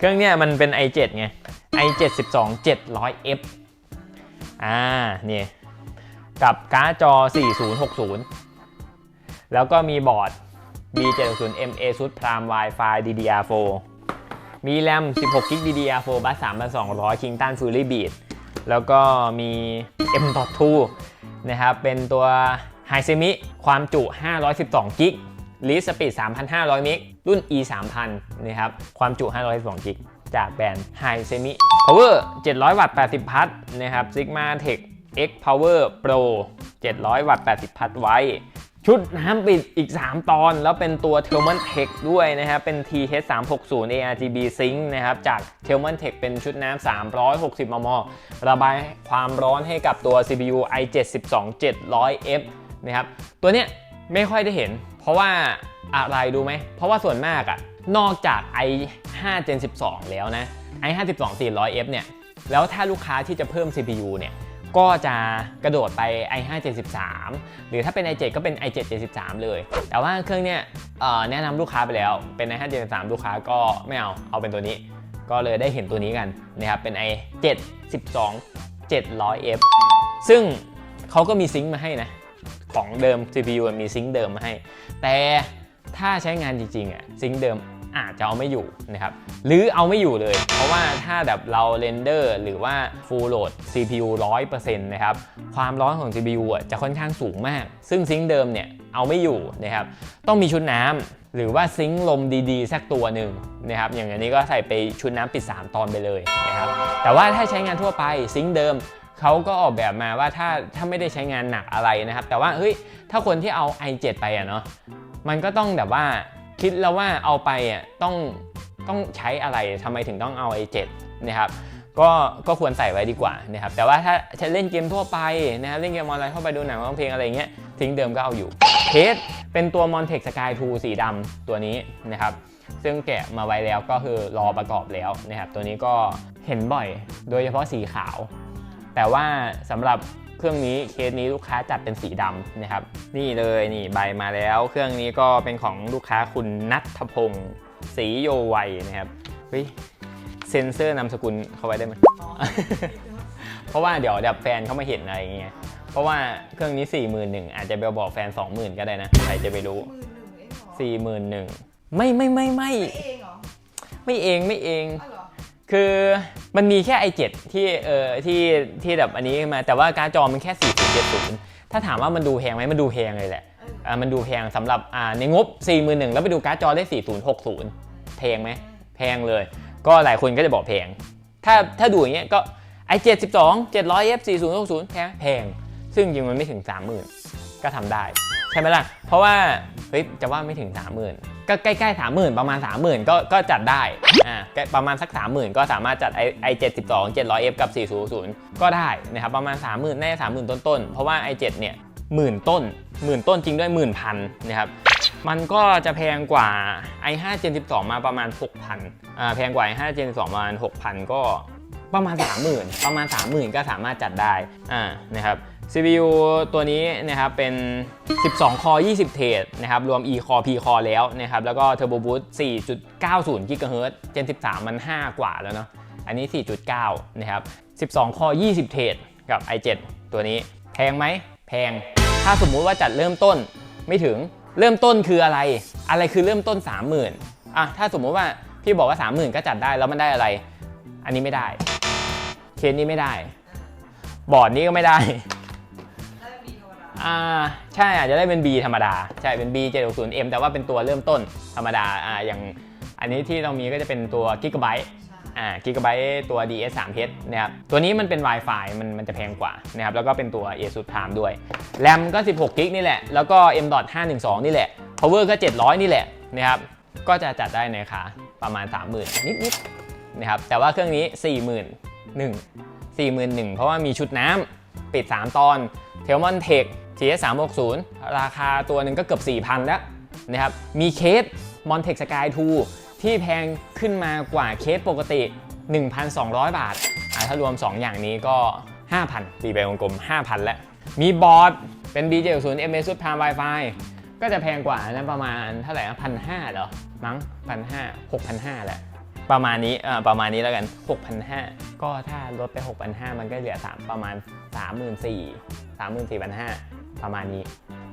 เครื่องเนี่ยมันเป็น i7 ไง i7 12 700F อ่านี่กับการ์ดจอ 4060 แล้วก็มีบอร์ด B760M ASUS Prime Wi-Fi DDR4 มีแรม 16 g b DDR4 บัส3200 Kingston Fury Beat แล้วก็มี M.2 นะครับ เป็นตัว High Semi ความจุ 512 g b ลีสปีด3,500เมกรุ่น e 3000นะครับ ความจุ 512 g b จากแบรนด์ High Semi Power 700 วัตต์ 80 พัทนะครับ Sigma Tech X Power Pro 700 วัตต์ 80 พัทไว้ ชุดน้ำปิดอีก 3 ตอน แล้วเป็นตัว t h e r m a l Tech ด้วยนะครับ เป็น TH360 ARGB Sync นะครับ จาก t h e r m a l Tech เป็นชุดน้ำ360 มม ระบายความร้อนให้กับตัว CPU i7 12 700F นะครับ ตัวเนี้ยไม่ค่อยได้เห็น ราะว่าอะไรดูไหม เพราะว่าส่วนมากอะนอกจาก i5 Gen 12 แล้วนะ i5 12 400F เนี่ย แล้วถ้าลูกค้าที่จะเพิ่ม CPU เนี่ย ก็จะกระโดดไป i5 Gen 13 หรือถ้าเป็น i7 ก็เป็น i7 Gen 13 เลย แต่ว่าเครื่องเนี่ยแนะนำลูกค้าไปแล้ว เป็น i5 Gen 13 ลูกค้าก็ไม่เอา เอาเป็นตัวนี้ ก็เลยได้เห็นตัวนี้กันนะครับ เป็น i7 12 700F ซึ่งเขาก็มีซิงค์มาให้นะ ของเดิม CPU มีซิงค์เดิมมาให้ แต่ถ้าใช้งานจริงๆอะซิงค์เดิมอาจจะเอาไม่อยู่นะครับ หรือเอาไม่อยู่เลย เพราะว่าถ้าแบบเราเรนเดอร์หรือว่า full load CPU 100%นะครับ ความร้อนของ CPU อะจะค่อนข้างสูงมาก ซึ่งซิงค์เดิมเนี่ยเอาไม่อยู่นะครับ ต้องมีชุดน้ำหรือว่าซิงค์ลมดีๆ สักตัวหนึ่งนะครับ อย่างนนี้ก็ใส่ไปชุดน้ำปิด 3 ตอนไปเลยนะครับ แต่ว่าถ้าใช้งานทั่วไปซิงค์เดิม เขาก็ออกแบบมาว่าถ้าถ้าไม่ได้ใช้งานหนักอะไรนะครับ แต่ว่าเฮ้ยถ้าคนที่เอา i7 ไปอะเนาะมันก็ต้องแบบว่าคิดแล้วว่าเอาไปอะต้องต้องใช้อะไรทำไมถึงต้องเอา i7 นะครับก็ก็ควรใส่ไว้ดีกว่านะครับแต่ว่าถ้าจะเล่นเกมทั่วไปนะครับเล่นเกมออนไลน์เข้าไปดูหนังร้องเพลงอะไรเงี้ยทิ้งเดิมก็เอาอยู่เคสเป็นตัว Montech Sky 2 สีดำตัวนี้นะครับซึ่งแกะมาไว้แล้วก็คือรอประกอบแล้วนะครับตัวนี้ก็เห็นบ่อย โดยเฉพาะสีขาว แต่ว่าสำหรับเครื่องนี้เคสนี้ลูกค้าจัดเป็นสีดำนะครับ นี่เลยนี่ใบมาแล้ว เครื่องนี้ก็เป็นของลูกค้าคุณนัทพงศ์ศรีโยไวยนะครับเฮ้ยเซ็นเซอร์นามสกุลเขาไว้ได้ไหมเพราะว่าเดี๋ยวเดี๋ยวแฟนเขามาเห็นอะไรอย่างเงี้ยเพราะว่าเครื่องนี้4 1 0 0 0อาจจะไปบอกแฟน 20,000 ก็ได้นะใครจะไปรู้หมื่นหนึ่งเองเหรอ41,000ไม่ไม่ไม่ไม่ไม่เองเหรอไม่เองไม่เองอ้าวเหรอ คือมันมีแค่ i7 ที่เออที่ที่แบบอันนี้มา แต่ว่าการ์ดจอมันแค่ 4070 ถ้าถามว่ามันดูแพงไหมมันดูแพงเลยแหละอออ่ามันดูแพงสำหรับอ่าในงบ 41,000แล้วไปดูการ์ดจอได้ 4060 แพงไหมแพงเลย ก็หลายคนก็จะบอกแพง ถ้าถ้าดูอย่างเงี้ยก็ i7 12 700F 4060แพงแพง ซึ่งจริงมันไม่ถึง 30,000 ก็ทำได้ ใช่ไหมล่ะ เพราะว่าเฮ้ยจะว่าไม่ถึง 30,000 ก็ใกล้ๆ30,000ประมาณ30,000ก็ก็จัดได้อ่าประมาณสัก30,000ก็สามารถจัด i i7 12 700F กับ400ก็ได้นะครับประมาณ30,000น่าจะ30,000ต้นๆเพราะว่า i7 เนี่ยหมื่นต้นหมื่นต้นจริงด้วยหมื่นพันนะครับมันก็จะแพงกว่า i5 Gen 12 มาประมาณ 6,000อ่าแพงกว่า i5 Gen 12 ประมาณ 6,000 ก็ประมาณ 30,000 ประมาณ 30,000 ก็สามารถจัดได้อ่านะครับ CPU ตัวนี้นะครับเป็น 12 คอ 20 เทรดนะครับรวม E Core P Core แล้วนะครับแล้วก็ Turbo Boost 4.90 GHz Gen 13 มัน 5 กว่าแล้วเนาะอันนี้ 4.9 นะครับ 12 คอ 20 เทรดกับ i7 ตัวนี้ แพงไหมแพง ถ้าสมมุติว่าจัดเริ่มต้นไม่ถึงเริ่มต้นคืออะไร อะไรคือเริ่มต้น 30,000อะถ้าสมมุติว่าพี่บอกว่า 30,000 ก็จัดได้แล้วมันได้อะไร อันนี้ไม่ได้ เคสนี้ไม่ได้ บอร์ดนี้ก็ไม่ได้ อ่าใช่อาจจะได้เป็น B ธรรมดา ใช่เป็น B 760M แต่ว่าเป็นตัวเริ่มต้นธรรมดาอ่าอย่างอันนี้ที่เรามีก็จะเป็นตัว Gigabyte ใช่อ่า Gigabyte ตัว DS 3H นะครับตัวนี้มันเป็น Wi-Fi มันมันจะแพงกว่านะครับแล้วก็เป็นตัว ASUS Prime ด้วย RAM ก็ 16กิกนี่แหละ แล้วก็ M.512 นี่แหละ Power ก็ 700 นี่แหละนะครับก็จะจัดได้ในราคาประมาณ 30,000 นิดๆนะครับแต่ว่าเครื่องนี้ 41,000 41,000 เพราะว่ามีชุดน้ำปิด 3 ตอนเทลมอนเทค GS 3 6 0ราคาตัวหนึ่งก็เกือบ 4,000 แล้วนะครับ มีเคส m o n t e c Sky 2 ที่แพงขึ้นมากว่าเคสปกติ 1,200 บาทอ่าถ้ารวม 2 อย่างนี้ก็ 5,000ตีไปวงกลม 5,000 แล้ว มีบอร์ดเป็น B70 MS Suit Prime Wi-Fi ก็จะแพงกว่านะประมาณเท่าไหร่พันห้าเหรอ มั้งพันห้าหกพันห้าแหละ ประมาณนี้เอ่อประมาณนี้แล้วกัน 6,500 ก็ถ้าลดไป 6,500 มันก็เหลือ 3 ประมาณ 34,000 34,500 ประมาณนี้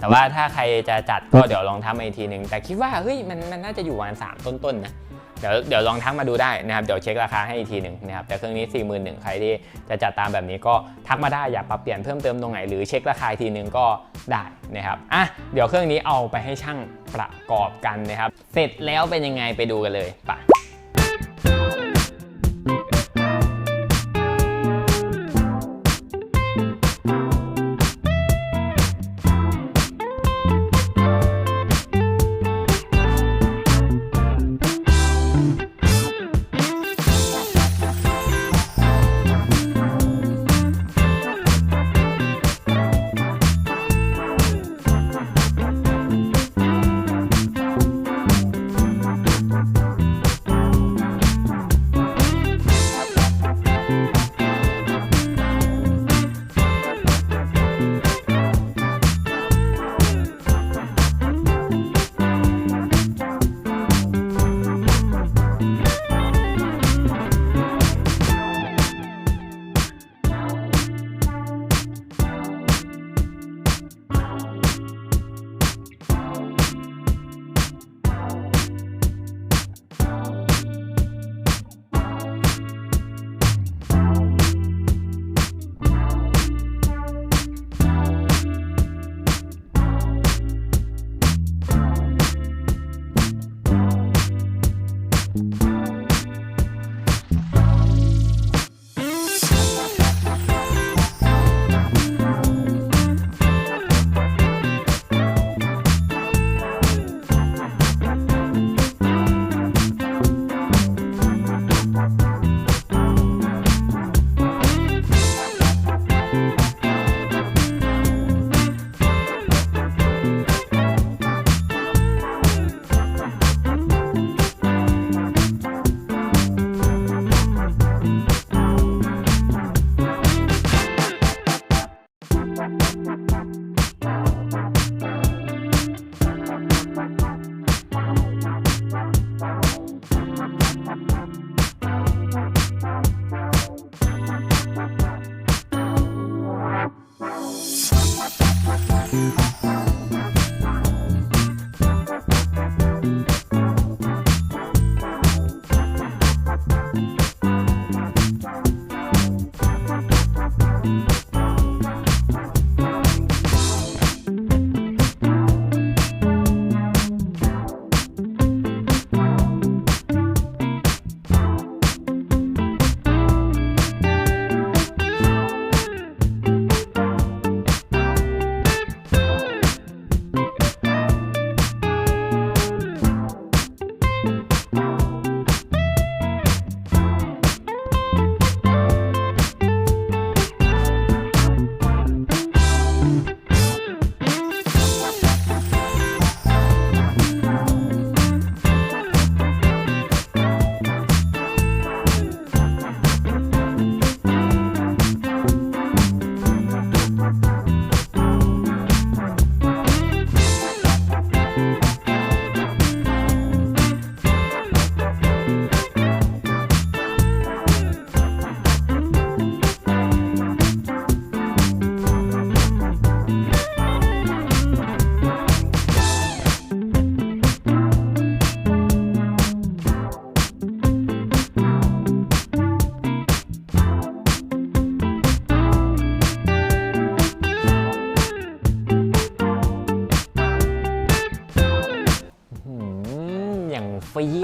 แต่ว่าถ้าใครจะจัดก็เดี๋ยวลองทักมาอีกทีหนึ่งแต่คิดว่าเฮ้ยมันมันน่าจะอยู่ประมาณ3ต้นๆนะเดี๋ยวเดี๋ยวลองทักมาดูได้นะครับเดี๋ยวเช็คราคาให้อีกทีหนึ่งนะครับแต่เครื่องนี้ 4 1 0 0 0ใครที่จะจัดตามแบบนี้ก็ทักมาได้อยากปรับเปลี่ยนเพิ่มเติมตรงไหนหรือเช็คราคาอีกทีหนึ่งก็ได้นะครับอะเดี๋ยวเครื่องนี้เอาไปให้ช่างประกอบกันนะครับ เสร็จแล้วเป็นยังไงไปดูกันเลยไป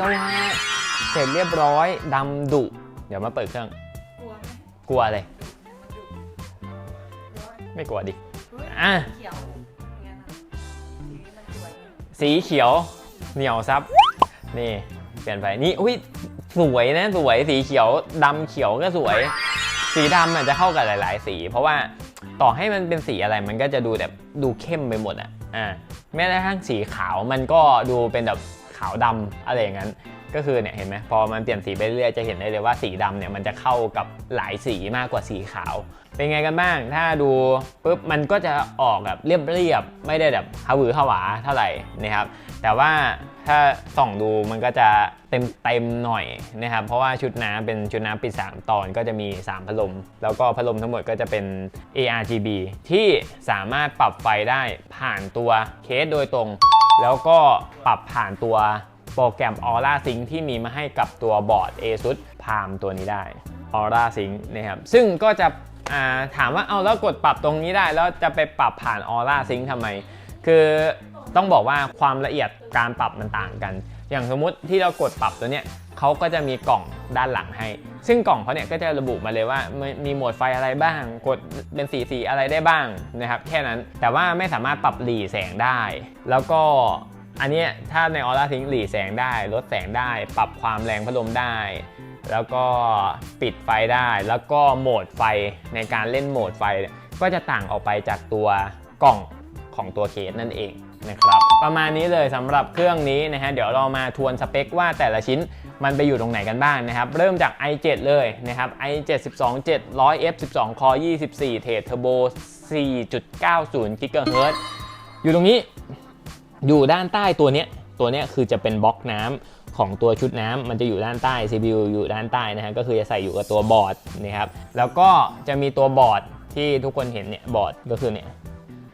ยวฮะเสร็จเรียบร้อยดำดุ เดี๋ยวมาเปิดเครื่อง กลัวไหมกลัวเลยมันดุร้อยไม่กลัวดิเฮ้ยอะ เขียวงั้นนะสีมันสวยไงสีเขียว เหนียวซับ นี่ เปลี่ยนไปนี่อุ้ยสวยนะสวยสีเขียวดำเขียวก็สวย สีดำอาจจะเข้ากับหลาย ๆ สี เพราะว่าต่อให้มันเป็นสีอะไรมันก็จะดูแบบดูเข้มไปหมดอะอ่าแม้กระทั่งสีขาวมันก็ดูเป็นแบบ ขาวดำอะไรอย่างนั้น ก็คือเนี่ยเห็นไหมพอมันเปลี่ยนสีไปเรื่อยจะเห็นได้เลยว่าสีดำเนี่ยมันจะเข้ากับหลายสีมากกว่าสีขาว เป็นไงกันบ้าง ถ้าดูปุ๊บมันก็จะออกแบบเรียบๆไม่ได้แบบฮาหวือฮาหวาเท่าไหร่นะครับ แต่ว่าถ้าส่องดูมันก็จะเต็มเต็มๆหน่อยนะครับ เพราะว่าชุดน้ำเป็นชุดน้ำปิด 3 ตอนก็จะมี 3 พัดลม แล้วก็พัดลมทั้งหมดก็จะเป็น ARGB ที่สามารถปรับไฟได้ผ่านตัวเคสโดยตรง แล้วก็ปรับผ่านตัวโปรแกรม Aura Sync ที่มีมาให้กับตัวบอร์ด ASUS Palm ตัวนี้ได้ Aura Sync นะครับซึ่งก็จะาถามว่าเอาแล้วกดปรับตรงนี้ได้ แล้วจะไปปรับผ่าน Aura Sync ทำไม คือต้องบอกว่าความละเอียดการปรับมันต่างกัน อย่างสมมุติที่เรากดปรับตัวเนี้ย เขาก็จะมีกล่องด้านหลังให้ ซึ่งกล่องเขาเนี่ยก็จะระบุมาเลยว่ามีโหมดไฟอะไรบ้าง กดเป็นสีสีอะไรได้บ้างนะครับแค่นั้นแต่ว่าไม่สามารถปรับหลีแสงได้ แล้วก็อันนี้ถ้าในออร่าทิ้งหลีแสงได้ ลดแสงได้ ปรับความแรงพัดลมได้ แล้วก็ปิดไฟได้ แล้วก็โหมดไฟในการเล่นโหมดไฟ ก็จะต่างออกไปจากตัวกล่องของตัวเคสนั่นเองนะครับประมาณนี้เลยสำหรับเครื่องนี้นะฮะเดี๋ยวเรามาทวนสเปคว่าแต่ละชิ้น มันไปอยู่ตรงไหนกันบ้างนะครับ เริ่มจาก i7 เลยนะครับ i7 12 700 f 12 core 24 เทรดเทอร์โบ 4.90 GHz อยู่ตรงนี้ อยู่ด้านใต้ตัวเนี้ย ตัวเนี้ยคือจะเป็นบล็อกน้ำของตัวชุดน้ำมันจะอยู่ด้านใต้ CPU อยู่ด้านใต้นะฮะ ก็คือจะใส่อยู่กับตัวบอร์ดนะครับ แล้วก็จะมีตัวบอร์ดที่ทุกคนเห็นเนี่ย บอร์ดก็คือเนี่ย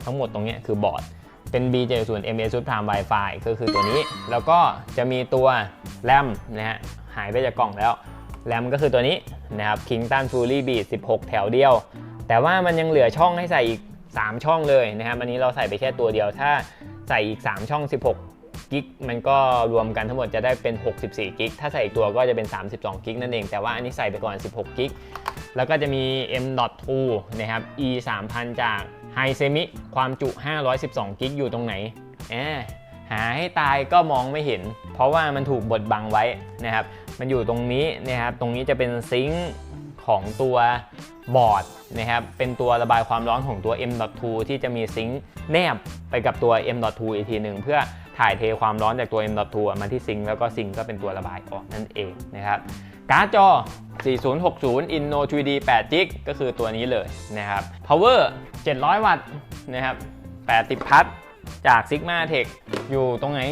ทั้งหมดตรงเนี้ยคือบอร์ด เป็น B70 MA ชุด Prime Wi-Fi ก็คือตัวนี้ แล้วก็จะมีตัวแรมนะฮะหายไปจากกล่องแล้วแรมก็คือตัวนี้นะครับ Kingston Fury Beat 16 แถวเดียว แต่ว่ามันยังเหลือช่องให้ใส่อีก 3 ช่องเลยนะครับอันนี้เราใส่ไปแค่ตัวเดียว ถ้าใส่อีก 3 ช่อง 16กิกมันก็รวมกันทั้งหมดจะได้เป็น 64กิกถ้าใส่อีกตัวก็จะเป็น 32กิกนั่นเอง แต่ว่าอันนี้ใส่ไปก่อน 16กิกแล้วก็จะมี M.2 นะครับ E 3000จาก ไฮเซมิความจุ 512 กิกอยู่ตรงไหนแอหาให้ตายก็มองไม่เห็น เพราะว่ามันถูกบดบังไว้นะครับ มันอยู่ตรงนี้นะครับ ตรงนี้จะเป็นซิงค์ของตัวบอร์ดนะครับ เป็นตัวระบายความร้อนของตัว M.2 ที่จะมีซิงค์แนบไปกับตัว M.2 อีกทีหนึ่งเพื่อ ถ่ายเทความร้อนจากตัว M.2 มาที่ซิงค์แล้วก็ซิงค์ก็เป็นตัวระบายออกนั่นเองนะครับการ์ดจอ 4060 Inno 3D 8 g ก็คือตัวนี้เลยนะครับ Power 700 วัตต์นะครับ 80 พัทจาก Sigma Tech อยู่ตรงไหน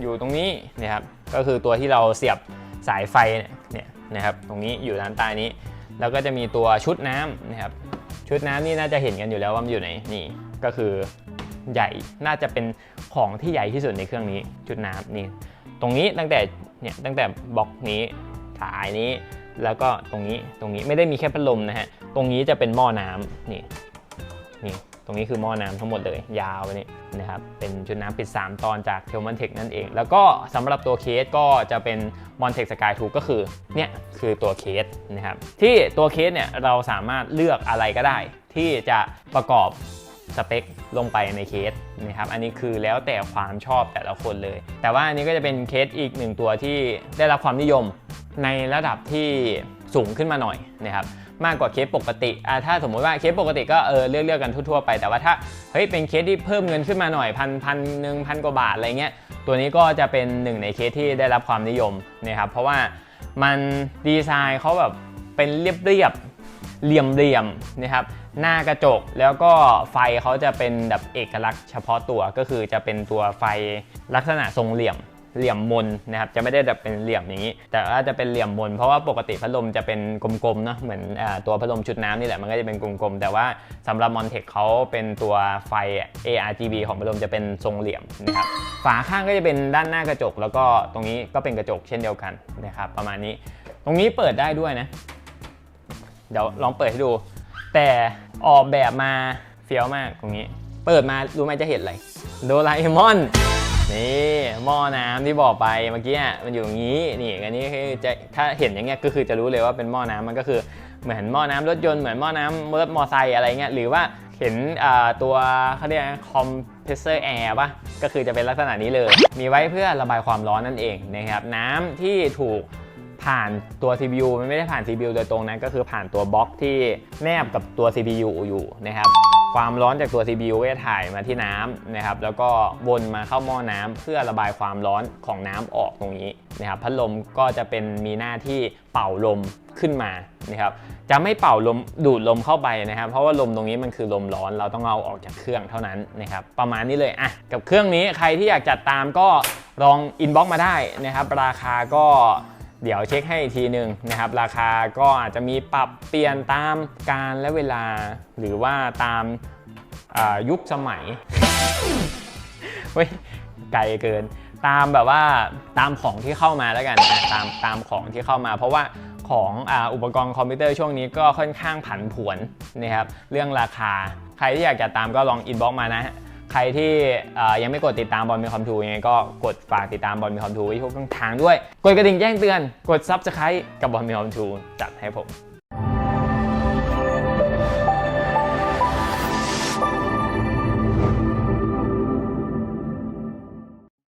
อยู่ตรงนี้นะครับ ก็คือตัวที่เราเสียบสายไฟเนี่ยเนี่ยนะครับ ตรงนี้อยู่ด้านใต้นี้ แล้วก็จะมีตัวชุดน้ำนะครับ ชุดน้ำนี่น่าจะเห็นกันอยู่แล้วว่ามันอยู่ไหน นี่ ก็คือ ใหญ่น่าจะเป็นของที่ใหญ่ที่สุดในเครื่องนี้ชุดน้ำนี่ตรงนี้ตั้งแต่เนี่ยตั้งแต่บล็อกนี้สายนี้ แล้วก็ตรงนี้ตรงนี้ไม่ได้มีแค่พัดลมนะฮะตรงนี้จะเป็นหม้อน้ำนี่นี่ตรงนี้คือหม้อน้ำทั้งหมดเลย ยาวไปนี่นะครับเป็นชุดน้ำปิด 3 ตอนจากเทลมันเทคนั่นเอง แล้วก็สำหรับตัวเคสก็จะเป็น m o n t e c Sky 2ก็คือเนี่ยคือตัวเคสนะครับที่ตัวเคสเนี่ยเราสามารถเลือกอะไรก็ได้ ที่จะประกอบ สเปคลงไปในเคสนะครับอันนี้คือแล้วแต่ความชอบแต่ละคนเลย แต่ว่าอันนี้ก็จะเป็นเคสอีกหนึ่งตัวที่ได้รับความนิยมในระดับที่สูงขึ้นมาหน่อยนะครับมากกว่าเคสปกติอ่าถ้าสมมติว่าเคสปกติก็เออเลือกเลือกกันทั่วๆไป แต่ว่าถ้าเฮ้ยเป็นเคสที่เพิ่มเงินขึ้นมาหน่อยพันพันหนึ่งพันกว่าบาทอะไรเงี้ยตัวนี้ก็จะเป็นหนึ่งในเคสที่ได้รับความนิยมนะครับเพราะว่ามันดีไซน์เขาแบบเป็นเรียบๆเหลี่ยมๆนะครับ หน้ากระจกแล้วก็ไฟเขาจะเป็นแบบเอกลักษณ์เฉพาะตัวก็คือจะเป็นตัวไฟลักษณะทรงเหลี่ยมเหลี่ยมมนนะครับจะไม่ได้แบบเป็นเหลี่ยมอย่างนี้ แต่ว่าจะเป็นเหลี่ยมมน เพราะว่าปกติพัดลมจะเป็นกลมๆเนอะเหมือนอตัวพัดลมชุดน้ำนี่แหละมันก็จะเป็นกลมๆแต่ว่าสำหรับมอนเทคเขาเป็นตัวไฟ ARGB ของพัดลมจะเป็นทรงเหลี่ยมนะครับฝาข้างก็จะเป็นด้านหน้ากระจก แล้วก็ตรงนี้ก็เป็นกระจกเช่นเดียวกันนะครับประมาณนี้ ตรงนี้เปิดได้ด้วยนะ เดี๋ยวลองเปิดให้ดู แต่ออกแบบมาเฟี้ยวมากตรงนี้ เปิดมารู้ไหมจะเห็นอะไรโดราเอมอนนี่หม้อน้ำที่บอกไปเมื่อกี้มันอยู่อย่างนี้นี่อันนี้คือจะถ้าเห็นอย่างเงี้ยก็คือจะรู้เลยว่าเป็นหม้อน้ำมันก็คือเหมือนหม้อน้ำรถยนต์เหมือนหม้อน้ำรถมอไซค์อะไรเงี้ยหรือว่าเห็นตัวเขาเรียกคอมเพรสเซอร์แอร์ป่ะก็คือจะเป็นลักษณะนี้เลย มีไว้เพื่อระบายความร้อนนั่นเองนะครับน้ำที่ถูก ผ่านตัว CPU มันไม่ได้ผ่าน CPU โดยตรงนะก็คือผ่านตัวบล็อกที่แนบกับตัว CPU อยู่นะครับความร้อนจากตัว CPU ก็จะถ่ายมาที่น้ำนะครับแล้วก็วนมาเข้าหม้อน้ำเพื่อระบายความร้อนของน้ำออกตรงนี้นะครับพัดลมก็จะเป็นมีหน้าที่เป่าลมขึ้นมานะครับจะไม่เป่าลมดูดลมเข้าไปนะครับ เพราะว่าลมตรงนี้มันคือลมร้อนเราต้องเอาออกจากเครื่องเท่านั้นนะครับประมาณนี้เลยอะกับเครื่องนี้ใครที่อยากจัดตามก็ลองอินบ็อกมาได้นะครับราคาก็ เดี๋ยวเช็คให้อีกทีหนึ่งนะครับ ราคาก็อาจจะมีปรับเปลี่ยนตามการและเวลา หรือว่าตามยุคสมัยเฮ้ยไกลเกิน ตามแบบว่าตามของที่เข้ามาแล้วกันนะตามตามของที่เข้ามา เพราะว่าของอ,อุปกรณ์คอมพิวเตอร์ช่วงนี้ก็ค่อนข้างผันผวนนะครับเรื่องราคา ใครที่อยากจะตามก็ลองอินบ็อกมานะ รที่ยังไม่กดติดตามบอลมีคอมทูยังไงก็กดฝากติดตามบอลมีคอมทูไว้ทุกช่องทางด้วย กดกระดิ่งแจ้งเตือน กดซับสไครต์กับบอลมีคอมทูจัดให้ผม